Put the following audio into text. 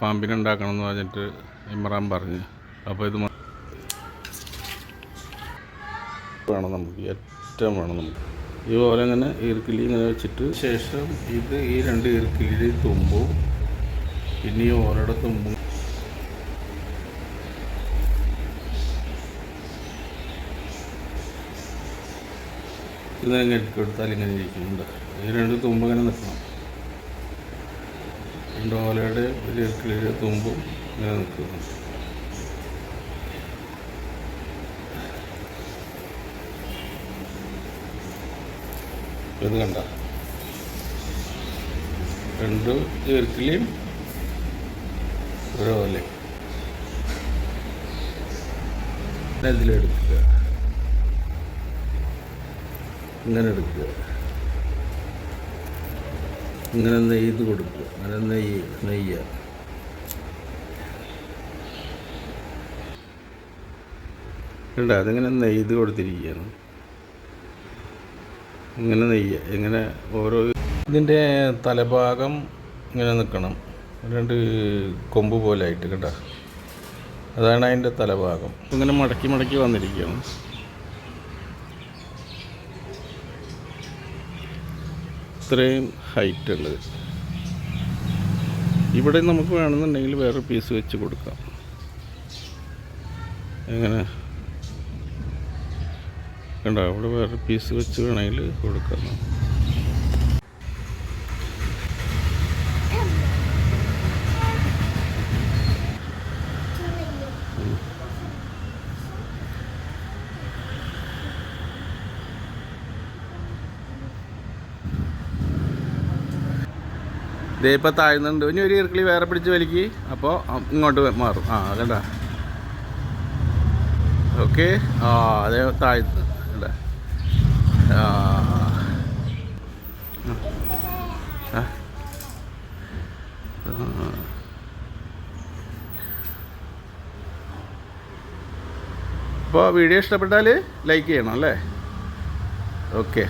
പാമ്പിനെ ഉണ്ടാക്കണം എന്ന് പറഞ്ഞിട്ട് ഇമ്രാൻ പറഞ്ഞു. അപ്പോൾ ഇത് വേണം നമുക്ക് ഏറ്റവും വേണം നമുക്ക്. ഈ പോലെ ഇങ്ങനെ ഈർക്കിലി ഇങ്ങനെ വെച്ചിട്ട് ശേഷം ഇത് ഈ രണ്ട് ഈർക്കിലി തുമ്പും പിന്നെ ഈ ഓലയുടെ തുമ്പും. ഇതിനെ കെട്ടിക്കൊടുത്താൽ ഇങ്ങനെ ഇരിക്കുന്നുണ്ട്. ഈ രണ്ട് തുമ്പ് ഇങ്ങനെ നിൽക്കണം. രണ്ട് വലിയ ഈർക്കിലിയുടെ തുമ്പും ഇങ്ങനെ നിൽക്കുന്നു. ഇത് കണ്ട. രണ്ട് ഈർക്കിലിയും ഒരു ഓലയും ഇതിലെടുക്കുക ഇങ്ങനെ എടുക്കുക. ഇങ്ങനെ നെയ്ത് കൊടുക്കുക. അങ്ങനെ നെയ്യ് നെയ്യ. കണ്ട? അതിങ്ങനെ നെയ്ത് കൊടുത്തിരിക്കുകയാണ്. ഇങ്ങനെ നെയ്യ ഇങ്ങനെ ഓരോ ഇതിന്റെ തലഭാഗം ഇങ്ങനെ നിൽക്കണം. രണ്ട് കൊമ്പ് പോലെ ആയിട്ട് കേട്ടോ അതാണ് അതിന്റെ തലഭാഗം. ഇങ്ങനെ മടക്കി മടക്കി വന്നിരിക്കുകയാണ്. ഇത്രയും ഹൈറ്റ് ഉള്ളത്. ഇവിടെ നമുക്ക് വേണമെന്നുണ്ടെങ്കിൽ വേറെ പീസ് വെച്ച് കൊടുക്കാം. എങ്ങനെ? കണ്ടോ അവിടെ വേറെ പീസ് വെച്ച് വേണമെങ്കിൽ കൊടുക്കാം. ദേ ഇപ്പോൾ താഴ്ന്നുണ്ട്. ഇനി ഒരു ഇറക്കിളി വേറെ പിടിച്ച് വലിക്ക്. അപ്പോൾ ഇങ്ങോട്ട് മാറും. ആ കണ്ട? ഓക്കെ. ആ അതേ താഴ്ന്നു. കണ്ട. ആ. അപ്പോൾ വീഡിയോ ഇഷ്ടപ്പെട്ടാൽ ലൈക്ക് ചെയ്യണം അല്ലേ? ഓക്കെ.